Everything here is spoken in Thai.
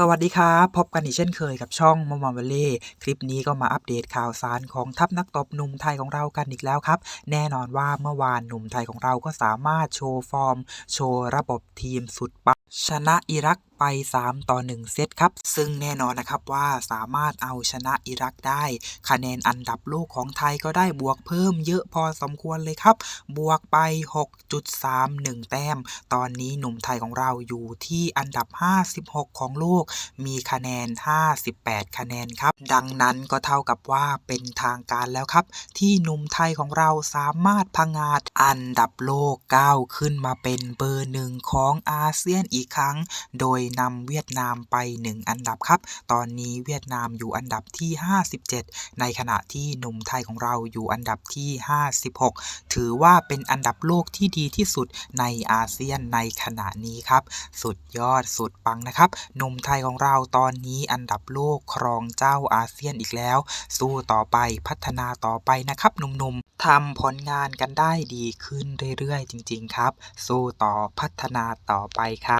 สวัสดีครับ พบกันอีกเช่นเคยกับช่องมอมมเวลเล่คลิปนี้ก็มาอัปเดตข่าวสารของทัพนักตบหนุ่มไทยของเรากันอีกแล้วครับ แน่นอนว่าเมื่อวานหนุ่มไทยของเราก็สามารถโชว์ฟอร์ม โชว์ระบบทีมสุดปังชนะอิรักไป 3 ต่อ 1 เซตครับ ซึ่งแน่นอนนะครับว่าสามารถเอาชนะอิรักได้ คะแนนอันดับโลกของไทยก็ได้บวกเพิ่มเยอะพอสมควรเลยครับ บวกไป 6.31 แต้ม ตอนนี้หนุ่มไทยของเราอยู่ที่อันดับ 56 ของโลก มีคะแนน 58 คะแนนครับ ดังนั้นก็เท่ากับว่าเป็นทางการแล้วครับ ที่หนุ่มไทยของเราสามารถพังอาจอันดับโลกก้าวขึ้นมาเป็นเบอร์หนึ่งของอาเซียนอีกครั้ง โดยนำเวียดนามไป 1 อันดับครับ ตอนนี้เวียดนามอยู่อันดับที่ 57 ในขณะที่หนุ่มไทยของเราอยู่อันดับที่ 56 ถือว่าเป็นอันดับโลกที่ดีที่สุดในอาเซียนในขณะนี้ครับ สุดยอดสุดปังนะครับ หนุ่มไทยของเราตอนนี้อันดับโลกครองเจ้าอาเซียนอีกแล้ว สู้ต่อไปพัฒนาต่อไปนะครับหนุ่มๆทำผลงานกันได้ดีขึ้นเรื่อยๆ จริง ๆ ครับ สู้ต่อพัฒนาต่อไปครับ